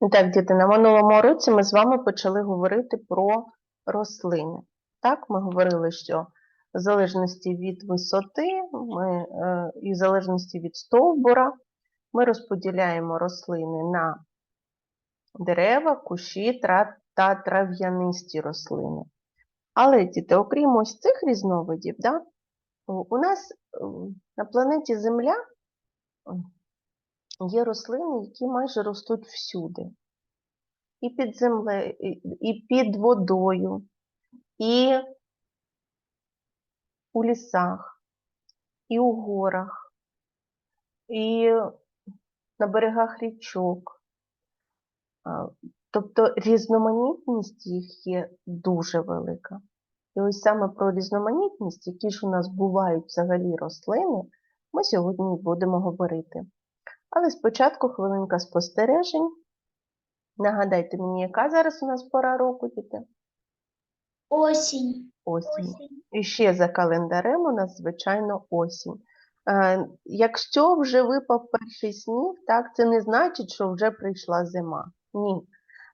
І Так, діти, на минулому році ми з вами почали говорити про рослини. Так, ми говорили, що в залежності від висоти ми, е, і в залежності від стовбура ми розподіляємо рослини на дерева, кущі тра- та трав'янисті рослини. Але, діти, окрім ось цих різновидів, да, у нас на планеті Земля є рослини, які майже ростуть всюди. І під землею, і під водою, і у лісах, і у горах, і на берегах річок. Тобто різноманітність їх є дуже велика. І ось саме про різноманітність, які ж у нас бувають взагалі рослини, ми сьогодні будемо говорити. Але спочатку хвилинка спостережень. Нагадайте мені, яка зараз у нас пора року, діти? Осінь. Осінь. І ще за календарем у нас, звичайно, осінь. Е, якщо вже випав перший сніг, так, це не значить, що вже прийшла зима. Ні.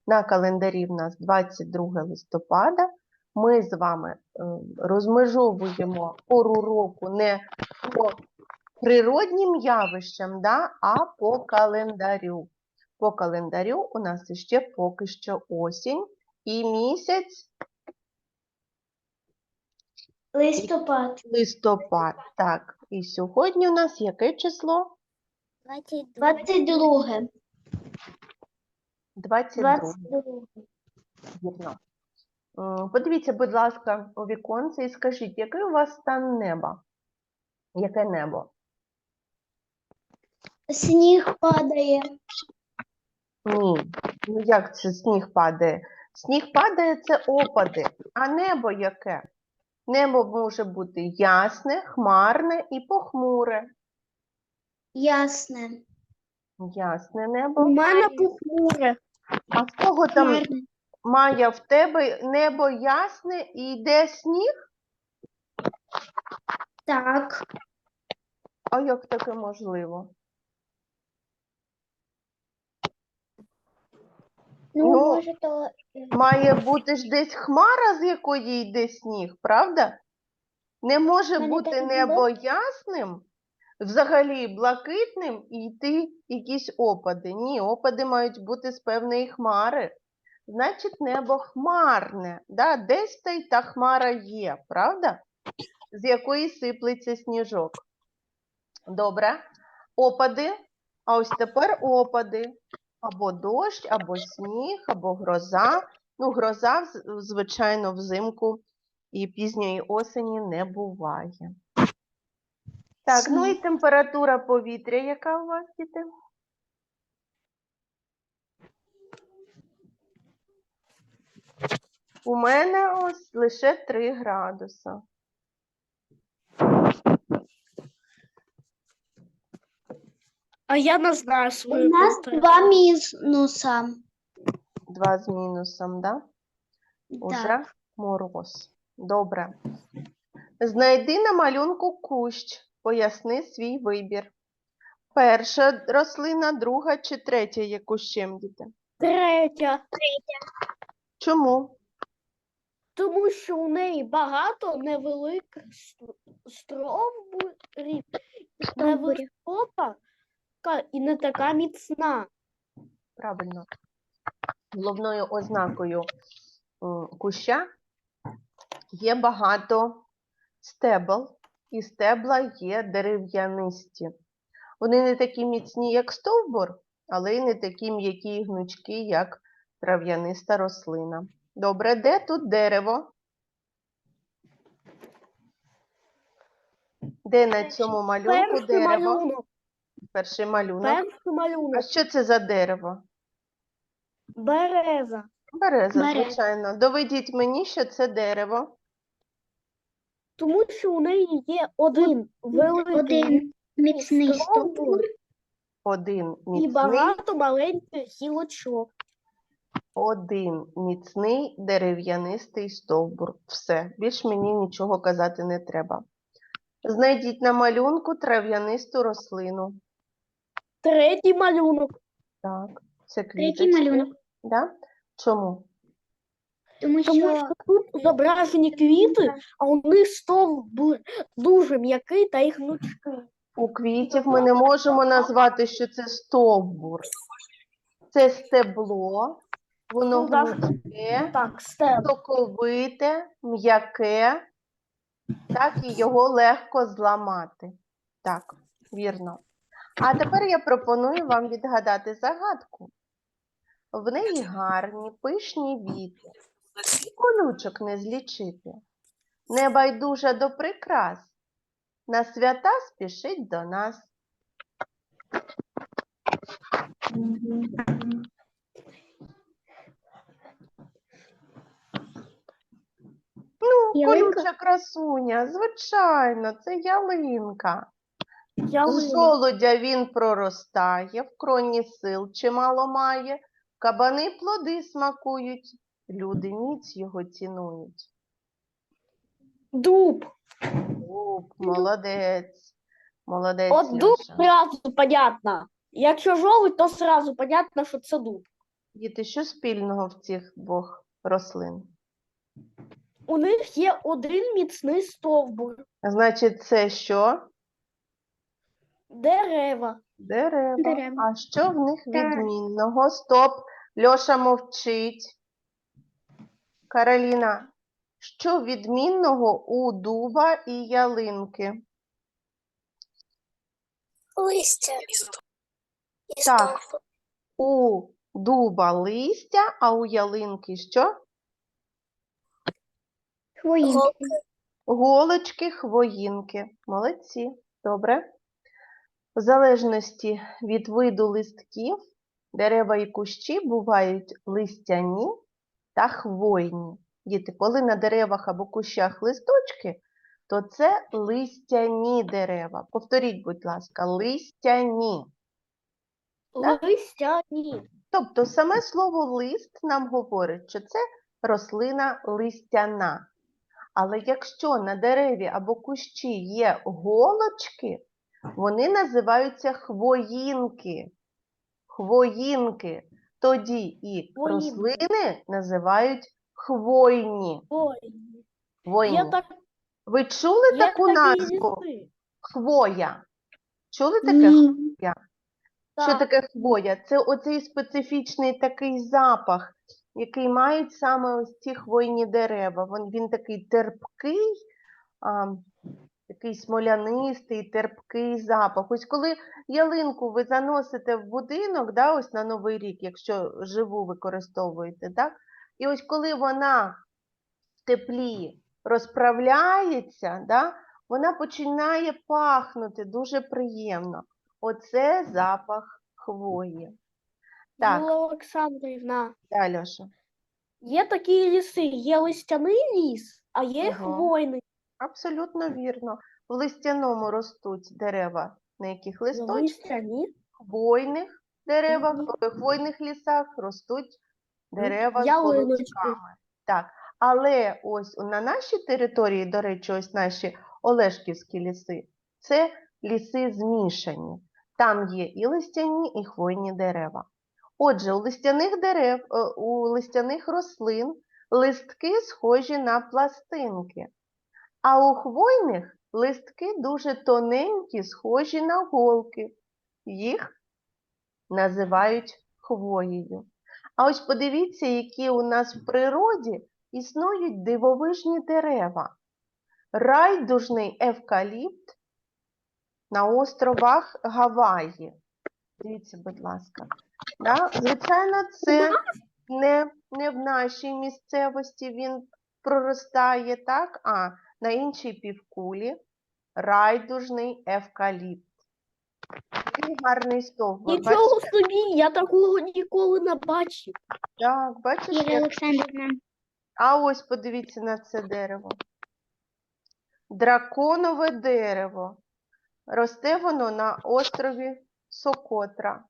На календарі в нас 22 листопада. Ми з вами е, розмежовуємо пору року не по природнім явищам, да, а по календарю. По календарю у нас іще поки що осінь і місяць Листопад. Листопад. Так, і сьогодні у нас яке число? 22. 22. 22. Вірно. Подивіться, будь ласка, у віконце і скажіть, який у вас стан неба? Яке небо? Сніг падає. Ні. Ну як це сніг падає? Сніг падає це опади. А небо яке? Небо може бути ясне, хмарне і похмуре. Ясне. Ясне небо. мене похмуре. А в кого там Майя, в тебе небо ясне і йде сніг? Так. А як таке можливо? Ну, Ну, може, то Має бути ж десь хмара, з якої йде сніг, правда? Не може Мене бути так і небо ясним, взагалі блакитним і йти якісь опади. Ні, опади мають бути з певної хмари. Значить, небо хмарне. Да? Десь та й та хмара є, правда? З якої сиплеться сніжок. Добре. Опади. А ось тепер опади. Або дощ, або сніг, або гроза. Ну, гроза, звичайно, взимку і пізньої осені не буває. Так, ну і температура повітря, яка у вас, діти? У мене ось лише 3 градуса. А я не знаю у свою нас температуру. два мінуса. Два з мінусом, да? Уже мороз. Добре. Знайди на малюнку кущ. Поясни свій вибір. Перша рослина, друга чи третя є кущем, діти? Третя, Чому? тому що у неї багато невеликих ст- стовбурів, невисока і не така міцна. Правильно. Головною ознакою куща є багато стебел, і стебла є дерев'янисті. Вони не такі міцні, як стовбур, але й не такі м'які і гнучкі, як трав'яниста рослина. Добре, де тут дерево? Де на цьому малюнку дерево? Малюнок, Перший малюнок. перший А малюнок, що це за дерево? береза, Береза, Береза. звичайно. Доведіть мені, що це дерево. тому що у неї є один великий Один міцний стовбур стовбур. Один і міцний, багато маленьких гілочок. один міцний дерев'янистий стовбур. Все, більш мені нічого казати не треба. Знайдіть на малюнку трав'янисту рослину. Третій малюнок, Так. Це Третій квіточки. малюнок. Да? Чому? Тому Тому що що тут зображені квіти, а у них стовбур дуже м'який та їх гнучкий. У квітів ми не можемо назвати, що це стовбур. Це стебло, воно Ну, да. гнучке, Так, стеб. соковите, м'яке, так і його легко зламати. Так, вірно. А тепер я пропоную вам відгадати загадку. В неї гарні, пишні віти, і колючок не злічити. Небайдужа до прикрас, на свята спішить до нас. Ну, Ялинка? колюча красуня, звичайно, це ялинка. З Ялина. жолудя він проростає, в кроні сил чимало має, кабани плоди смакують, люди міць його цінують. Дуб. Дуб, молодець, молодець. От дуб сразу понятно. Якщо жовтий, то сразу понятно, що це дуб. Діти, що спільного в цих двох рослин? У них є один міцний стовбур, Значить, це що? Дерева. Дерева. Дерева. А що в них відмінного? Стоп. Льоша мовчить. Кароліна, що відмінного у дуба і ялинки? листя. Так. У дуба листя, а у ялинки що? Хвоїнки. Голочки, хвоїнки. Молодці. Добре. В залежності від виду листків, дерева і кущі бувають листяні та хвойні. Діти, коли на деревах або кущах листочки, то це листяні дерева. Повторіть, будь ласка, листяні. Так. Листяні. Тобто саме слово лист нам говорить, що це рослина листяна. Але якщо на дереві або кущі є голочки, вони називаються хвоїнки. Хвоїнки. Тоді і Хвоїнки. рослини називають хвойні. Ой, хвойні. є, так, Ви чули є таку назву? Хвоя. Чули таке Ні. Що Так. таке хвоя? Це оцей специфічний такий запах, який мають саме ось ці хвойні дерева. Він, він такий терпкий, а, такий смолянистий, терпкий запах. Ось коли ялинку ви заносите в будинок, да, ось на Новий рік, якщо живу використовуєте, так? і ось коли вона в теплі розправляється, да, вона починає пахнути дуже приємно. Оце запах хвої. Так, Юлія Олександрівна, да, Льоша. є такі ліси, є листяний ліс, а є Ага. хвойний. Абсолютно вірно. В листяному ростуть дерева, на яких листочки, в хвойних деревах, в хвойних лісах ростуть дерева з колючками. Так, але ось на нашій території, до речі, ось наші Олешківські ліси, це ліси змішані. Там є і листяні, і хвойні дерева. Отже, у листяних дерев, е, у листяних рослин листки схожі на пластинки, а у хвойних листки дуже тоненькі, схожі на голки. Їх називають хвоєю. А ось подивіться, які у нас в природі існують дивовижні дерева. Райдужний евкаліпт на островах Гаваї. Дивіться, будь ласка. Да? Звичайно, це не, не в нашій місцевості він проростає, так? а на іншій півкулі райдужний евкаліпт. Він гарний стовбур. Нічого Бачите? собі, я такого ніколи не бачив. Так, бачиш, Юлія як Олександрівна. А ось подивіться на це дерево. Драконове дерево. Росте воно на острові Сокотра.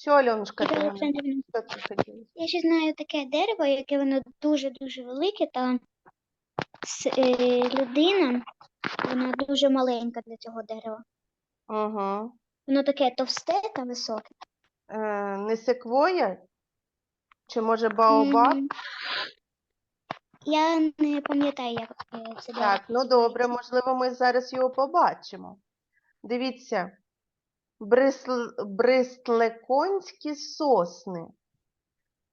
Що, Альонушка, ти Юлія мене? Олександрівна. Що ти хотіла? Я ще знаю таке дерево, яке воно дуже-дуже велике, та с- е, людина, вона дуже маленька для цього дерева. Угу. Воно таке товсте та високе. Е, не секвоя? Чи може баобаб? М, Я не пам'ятаю, як е, це дерево Так, ну добре, можливо, ми зараз його побачимо. Дивіться, брисл... бристлеконські сосни.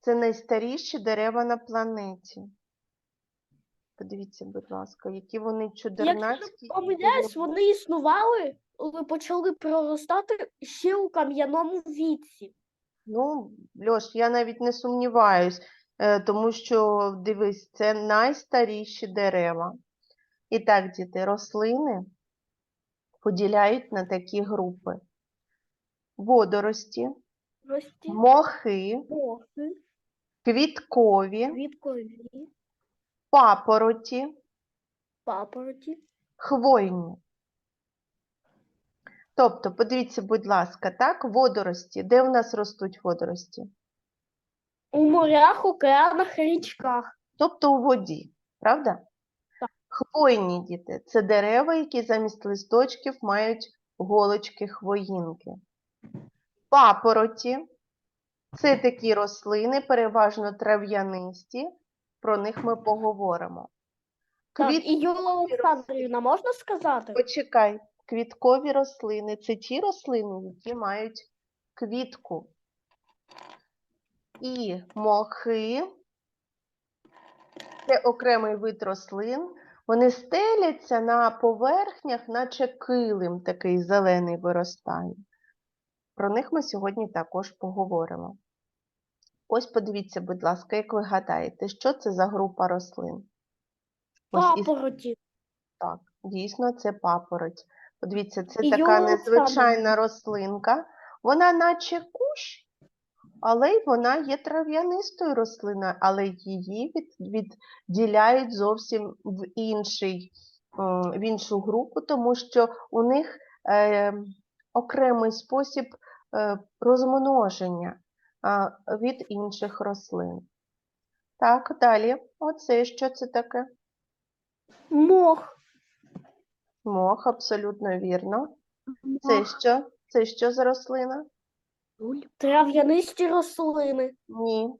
Це найстаріші дерева на планеті. Подивіться, будь ласка, які вони Якщо чудернацькі. і помиляюсь, вони існували, почали проростати ще у кам'яному віці. Ну, Льош, я навіть не сумніваюсь, е, тому що, дивись, це найстаріші дерева. І так, діти, рослини поділяють на такі групи: водорості, Рості, мохи, мохи, квіткові, квіткові, папороті, папороті. хвойні. Тобто, подивіться, будь ласка, так, водорості. Де у нас ростуть водорості? У морях, океанах, річках. Тобто у воді, правда? Так. Хвойні діти це дерева, які замість листочків мають голочки хвоїнки. Папороті це такі рослини, переважно трав'янисті. Про них ми поговоримо. Так, Квіт... і Юла Олександрівна, можна сказати? Почекай, квіткові рослини це ті рослини, які мають квітку. І мохи це окремий вид рослин. Вони стеляться на поверхнях, наче килим такий зелений виростає. Про них ми сьогодні також поговоримо. Ось подивіться, будь ласка, як ви гадаєте, що це за група рослин? Ось із Папороті. так, дійсно, це папороть. Подивіться, це І така Юлія незвичайна рослинка. Вона наче кущ, але й вона є трав'янистою рослиною, але її від, відділяють зовсім в, інший, м, в іншу групу, тому що у них е, окремий спосіб розмноження від інших рослин. Так, далі. Оце що це таке? Мох. Мох, абсолютно вірно. Це що? Це що за рослина? Трав'янисті рослини. Ні.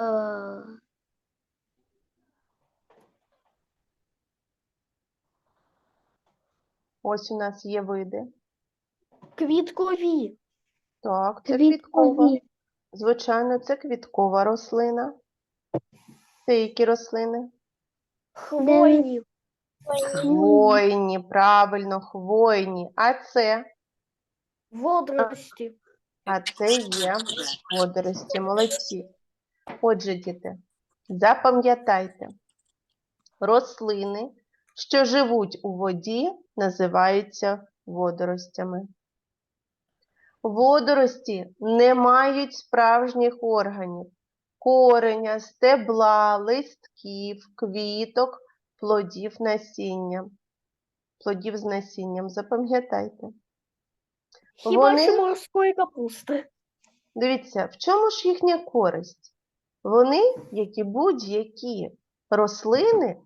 Е, Ось у нас є види. Квіткові. Так, це квіткова. Квіткові. Звичайно, це квіткова рослина. Це які рослини? Хвойні. Хвойні, правильно, хвойні. А це? Водорості. А це є водорості. Молодці. Отже, діти, запам'ятайте, рослини, що живуть у воді, називаються водоростями. Водорості не мають справжніх органів, кореня, стебла, листків, квіток, плодів насіння. Плодів з насінням, запам'ятайте. Хіба Вони- що морської капусти. Дивіться, в чому ж їхня користь? Вони, як і будь-які рослини,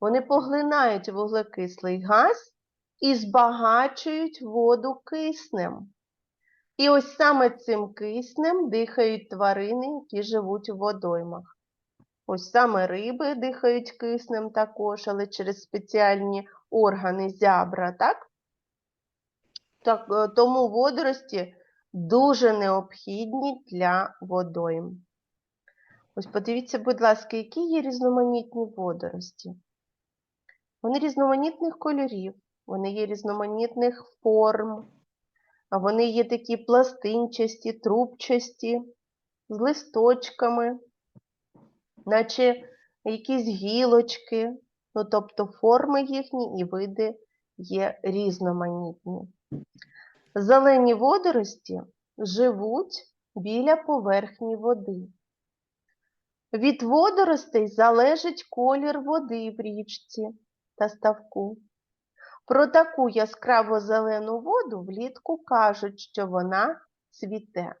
вони поглинають вуглекислий газ і збагачують воду киснем. І ось саме цим киснем дихають тварини, які живуть у водоймах. Ось саме риби дихають киснем також, але через спеціальні органи зябра, так? Так, е, тому водорості дуже необхідні для водойм. Ось подивіться, будь ласка, які є різноманітні водорості. Вони різноманітних кольорів, вони є різноманітних форм, вони є такі пластинчасті, трубчасті, з листочками, наче якісь гілочки, ну тобто форми їхні і види є різноманітні. Зелені водорості живуть біля поверхні води. Від водоростей залежить колір води в річці та ставку. Про таку яскраво зелену воду влітку кажуть, що вона цвіте.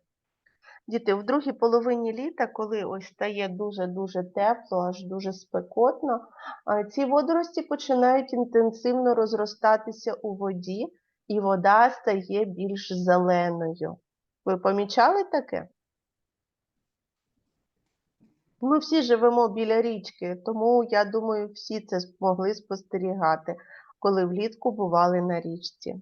Діти, в другій половині літа, коли ось стає дуже-дуже тепло, аж дуже спекотно, ці водорості починають інтенсивно розростатися у воді і вода стає більш зеленою. Ви помічали таке? Ми всі живемо біля річки, тому я думаю, всі це змогли спостерігати, коли влітку бували на річці.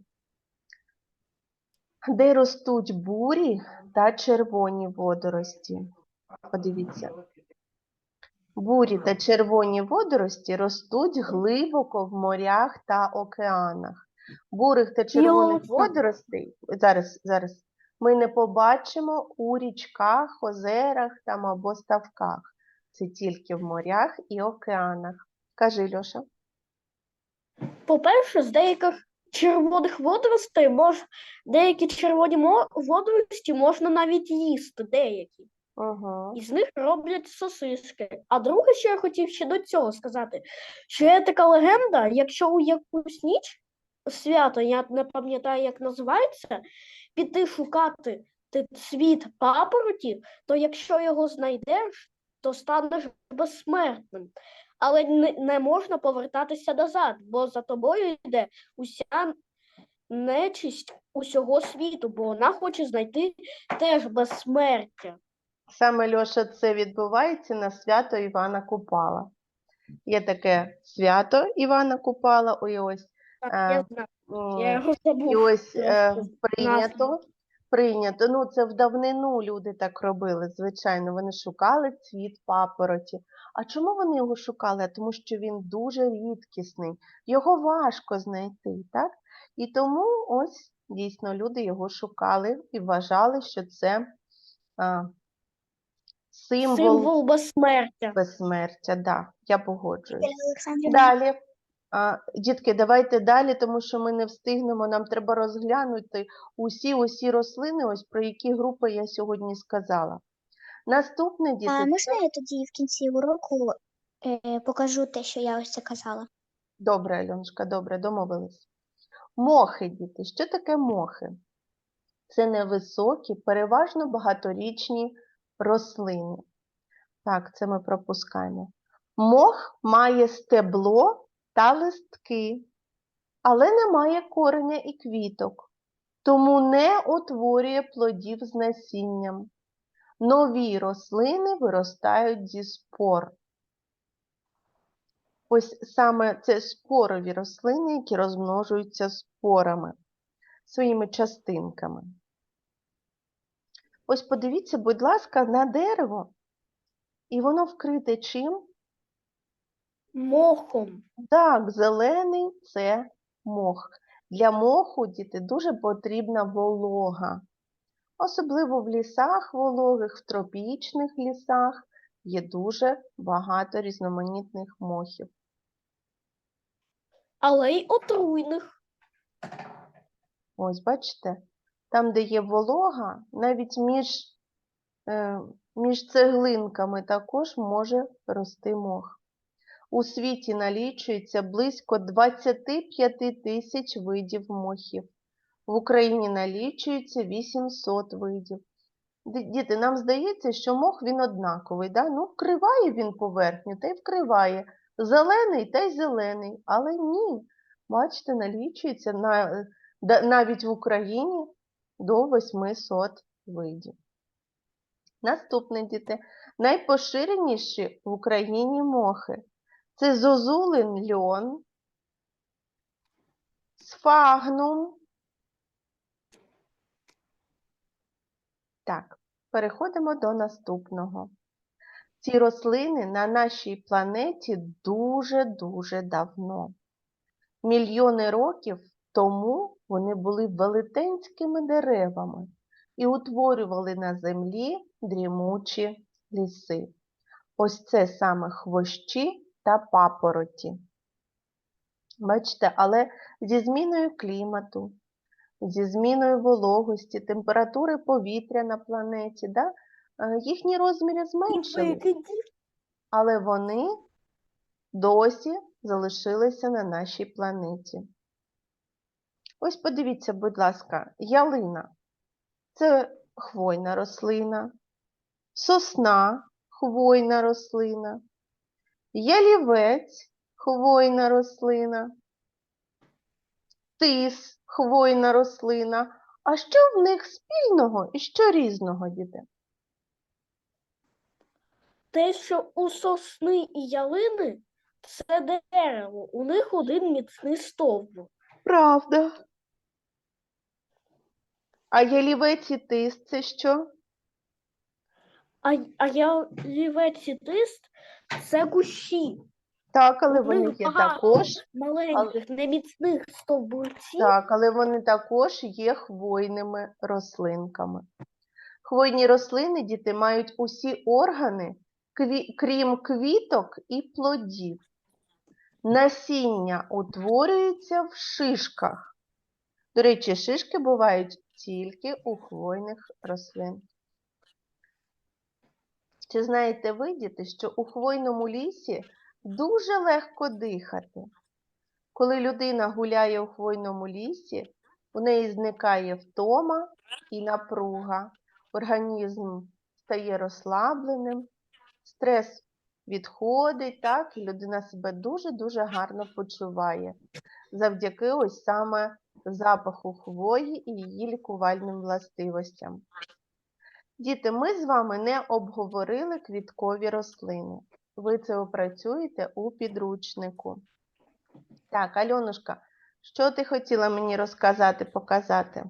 Де ростуть бурі та червоні водорості. Подивіться. Бурі та червоні водорості ростуть глибоко в морях та океанах. Бурих та червоних водоростей зараз, зараз ми не побачимо у річках, озерах там або ставках. Це тільки в морях і океанах. Кажи, Льоша. По-перше, з деяких червоних водоростей мож... деякі червоні водорості можна навіть їсти, деякі. Угу. Із них роблять сосиски. А друге, що я хотів ще до цього сказати, що є така легенда, якщо у якусь ніч свято, я не пам'ятаю, як називається, піти шукати цвіт папороті, то якщо його знайдеш, то станеш безсмертним. Але не, можна повертатися назад, бо за тобою йде уся нечисть усього світу, бо вона хоче знайти теж безсмертя. Саме Льоша, це відбувається на свято Івана Купала. Є таке свято Івана Купала, ось, Так, я знаю, я його забув. і ось е, прийнято, прийнято. Ну, це в давнину люди так робили, звичайно. Вони шукали цвіт папороті. А чому вони його шукали? Тому що він дуже рідкісний, його важко знайти, так? І тому ось дійсно люди його шукали і вважали, що це а, символ, Символ безсмертя. безсмертя. Да, я погоджуюсь. Далі. А, дітки, давайте далі, тому що ми не встигнемо. Нам треба розглянути усі усі рослини, ось про які групи я сьогодні сказала. Наступне діти, а можна я тоді в кінці уроку е, покажу те, що я ось це казала? Добре, Альонушка, добре, домовились. Мохи, діти. Що таке мохи? Це невисокі, переважно багаторічні рослини. Так, це ми пропускаємо. Мох має стебло та листки, але не має кореня і квіток, тому не утворює плодів з насінням. Нові рослини виростають зі спор. Ось саме це спорові рослини, які розмножуються спорами, своїми частинками. Ось подивіться, будь ласка, на дерево, і воно вкрите чим? Мохом. Так, зелений це мох. Для моху, діти, дуже потрібна волога. Особливо в лісах вологих, в тропічних лісах є дуже багато різноманітних мохів. Але й отруйних. Ось, бачите, там, де є волога, навіть між, е, між цеглинками також може рости мох. У світі налічується близько 25 тисяч видів мохів. В Україні налічується 800 видів. Діти, нам здається, що мох він однаковий. Да? Ну, вкриває він поверхню та й вкриває. Зелений та й зелений. Але ні. Бачите, налічується на, навіть в Україні до 800 видів. Наступне, діти. Найпоширеніші в Україні мохи. Це зозулин льон, сфагнум. Так, переходимо до наступного. Ці рослини на нашій планеті дуже-дуже давно. Мільйони років тому вони були велетенськими деревами і утворювали на землі дрімучі ліси. Ось це саме хвощі та папороті. Бачите, але зі зміною клімату, зі зміною вологості, температури повітря на планеті, да, е, їхні розміри ді- але вони досі залишилися на нашій планеті. Ось подивіться, будь ласка, ялина це хвойна рослина, сосна хвойна рослина, ялівець хвойна рослина, тис хвойна рослина. А що в них спільного і що різного, діти? Те, що у сосни і ялини це дерево, у них один міцний стовбур. Правда. А ялівець і тис це що? А, а ялівець і тист це кущі. Так, але вони є багато також. маленьких, неміцних стовбурців. Так, але вони також є хвойними рослинками. Хвойні рослини, діти, мають усі органи, крім квіток і плодів. Насіння утворюється в шишках. До речі, шишки бувають тільки у хвойних рослин. Чи знаєте ви, діти, що у хвойному лісі дуже легко дихати? Коли людина гуляє у хвойному лісі, у неї зникає втома і напруга, організм стає розслабленим, стрес відходить, так, і людина себе дуже-дуже гарно почуває завдяки ось саме запаху хвої і її лікувальним властивостям. Діти, ми з вами не обговорили квіткові рослини. Ви це опрацюєте у підручнику. Так, Альонушка, що ти хотіла мені розказати, показати?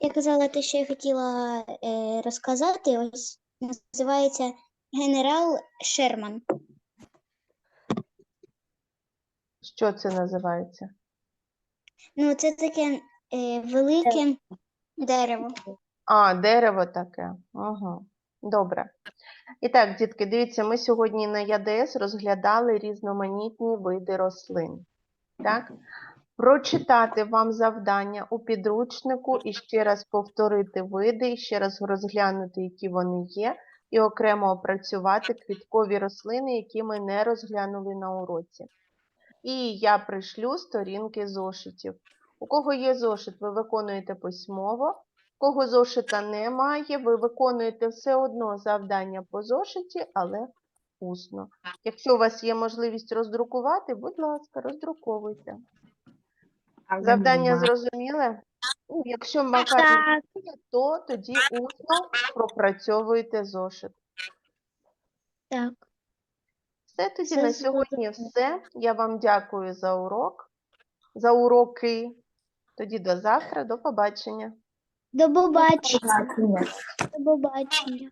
Я казала те, що я хотіла е, розказати. Ось називається генерал Шерман. Що це називається? Ну, це таке е, велике дерево. А, дерево таке. Угу. Добре. І так, дітки, дивіться, ми сьогодні на ЯДС розглядали різноманітні види рослин. Так? Прочитати вам завдання у підручнику і ще раз повторити види, і ще раз розглянути, які вони є, і окремо опрацювати квіткові рослини, які ми не розглянули на уроці. І я пришлю сторінки зошитів. У кого є зошит, ви виконуєте письмово. У кого зошита немає, ви виконуєте все одно завдання по зошиті, але усно. Якщо у вас є можливість роздрукувати, будь ласка, роздруковуйте. Завдання зрозуміле? Ну, Якщо вміє, то тоді усно пропрацьовуйте зошит. Так. Все тоді Все на сьогодні все. Я вам дякую за урок, за уроки. Тоді до завтра, до побачення. До побачення. До побачення.